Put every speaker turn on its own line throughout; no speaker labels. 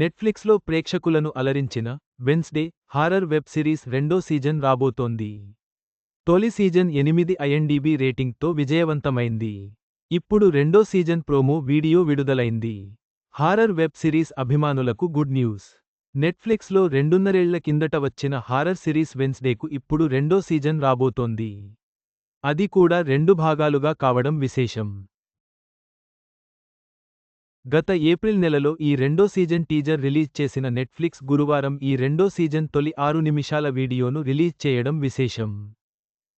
నెట్ఫ్లిక్స్లో ప్రేక్షకులను అలరించిన వెన్స్డే హారర్ వెబ్ సిరీస్ రెండో సీజన్ రాబోతోంది. తొలి సీజన్ ఎనిమిది ఐఎన్డీబీ రేటింగ్తో విజయవంతమైంది. ఇప్పుడు రెండో సీజన్ ప్రోమో వీడియో విడుదలైంది. హారర్ వెబ్ సిరీస్ అభిమానులకు గుడ్ న్యూస్. నెట్ఫ్లిక్స్లో రెండున్నరేళ్ళ కిందట వచ్చిన హారర్ సిరీస్ వెన్స్డేకు ఇప్పుడు రెండో సీజన్ రాబోతోంది. అది కూడా రెండు భాగాలుగా కావడం విశేషం. గత ఏప్రిల్ నెలలో ఈ రెండో సీజన్ టీజర్ రిలీజ్ చేసిన నెట్ఫ్లిక్స్ గురువారం ఈ రెండో సీజన్ తొలి ఆరు నిమిషాల వీడియోను రిలీజ్ చేయడం విశేషం.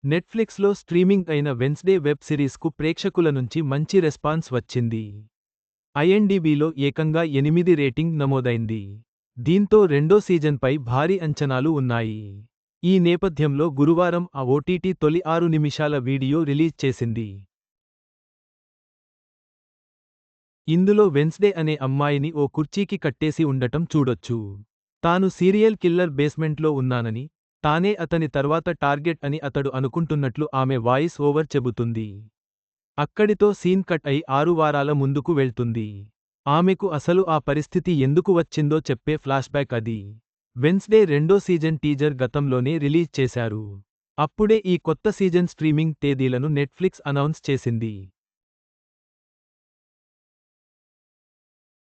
నెట్ఫ్లిక్స్లో స్ట్రీమింగ్ అయిన వెన్స్డే వెబ్ సిరీస్కు ప్రేక్షకుల నుంచి మంచి రెస్పాన్స్ వచ్చింది. ఐఎన్డీబీలో ఏకంగా ఎనిమిది రేటింగ్ నమోదైంది. దీంతో రెండో సీజన్పై భారీ అంచనాలు ఉన్నాయి. ఈ నేపథ్యంలో గురువారం ఆ ఓటీటీ తొలి ఆరు నిమిషాల వీడియో రిలీజ్ చేసింది. ఇందులో వెన్స్డే అనే అమ్మాయిని ఓ కుర్చీకి కట్టేసి ఉండటం చూడొచ్చు. తాను సీరియల్ కిల్లర్ బేస్మెంట్లో ఉన్నానని తానే అతని తర్వాత టార్గెట్ అని అతడు అనుకుంటున్నట్లు ఆమె వాయిస్ ఓవర్ చెబుతుంది. అక్కడితో సీన్ కట్ అయి ఆరు వారాల ముందుకు వెళ్తుంది. ఆమెకు అసలు ఆ పరిస్థితి ఎందుకు వచ్చిందో చెప్పే ఫ్లాష్బ్యాక్ అది. వెన్స్డే రెండో సీజన్ టీజర్ గతంలోనే రిలీజ్ చేశారు. అప్పుడే ఈ కొత్త సీజన్ స్ట్రీమింగ్ తేదీలను నెట్ఫ్లిక్స్ అనౌన్స్ చేసింది.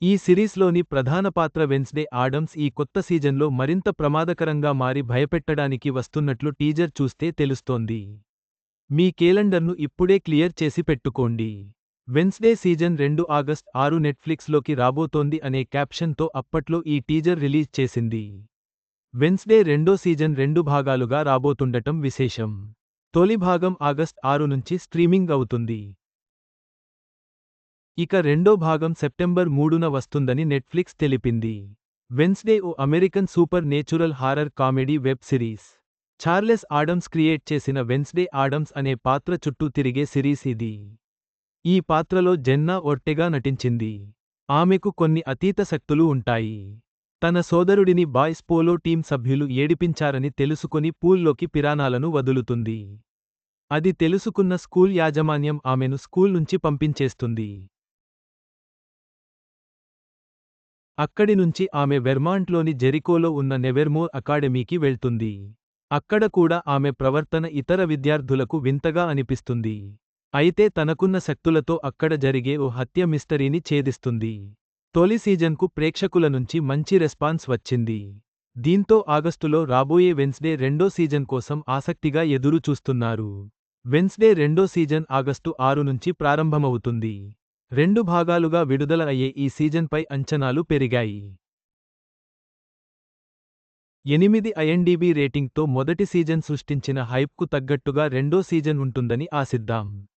ఈ సిరీస్లోని ప్రధాన పాత్ర వెన్స్డే ఆడమ్స్ ఈ కొత్త సీజన్లో మరింత ప్రమాదకరంగా మారి భయపెట్టడానికి వస్తున్నట్లు టీజర్ చూస్తే తెలుస్తోంది. మీ కేలెండర్ను ఇప్పుడే క్లియర్ చేసి పెట్టుకోండి. వెన్స్డే సీజన్ రెండు ఆగస్ట్ ఆరు నెట్ఫ్లిక్స్లోకి రాబోతోంది అనే క్యాప్షన్తో అప్పట్లో ఈ టీజర్ రిలీజ్ చేసింది. వెన్స్డే రెండో సీజన్ రెండు భాగాలుగా రాబోతుండటం విశేషం. తొలి భాగం ఆగస్ట్ ఆరు నుంచి స్ట్రీమింగ్ అవుతుంది. ఇక రెండో భాగం సెప్టెంబర్ మూడున వస్తుందని నెట్ఫ్లిక్స్ తెలిపింది. వెన్స్డే ఓ American supernatural horror comedy web series. Charles Addams create చేసిన వెన్స్డే ఆడమ్స్ అనే పాత్ర చుట్టూ తిరిగే సిరీస్ ఇది. ఈ పాత్రలో జెన్నా ఒట్టెగా నటించింది. ఆమెకు కొన్ని అతీత శక్తులు ఉంటాయి. తన సోదరుడిని బాయ్స్ పోలో టీం సభ్యులు ఏడిపించారని తెలుసుకుని పూల్లోకి పిరాణాలను వదులుతుంది. అది తెలుసుకున్న స్కూల్ యాజమాన్యం ఆమెను స్కూల్ నుంచి పంపించేస్తుంది. అక్కడి నుంచి ఆమె వెర్మాంట్లోని జెరికోలో ఉన్న నెవెర్మోర్ అకాడమీకి వెళ్తుంది. అక్కడ కూడా ఆమె ప్రవర్తన ఇతర విద్యార్థులకు వింతగా అనిపిస్తుంది. అయితే తనకున్న శక్తులతో అక్కడ జరిగే ఓ హత్య మిస్టరీని ఛేదిస్తుంది. తొలి సీజన్కు ప్రేక్షకుల నుంచి మంచి రెస్పాన్స్ వచ్చింది. దీంతో ఆగస్టులో రాబోయే వెన్స్డే రెండో సీజన్ కోసం ఆసక్తిగా ఎదురుచూస్తున్నారు. వెన్స్డే రెండో సీజన్ ఆగస్టు ఆరు నుంచి ప్రారంభమవుతుంది. రెండు భాగాలుగా విడుదల అయ్యే ఈ సీజన్పై అంచనాలు పెరిగాయి. ఎనిమిది ఐఎన్డీబీ రేటింగ్తో మొదటి సీజన్ సృష్టించిన హైప్కు తగ్గట్టుగా రెండో సీజన్ ఉంటుందని ఆశిద్దాం.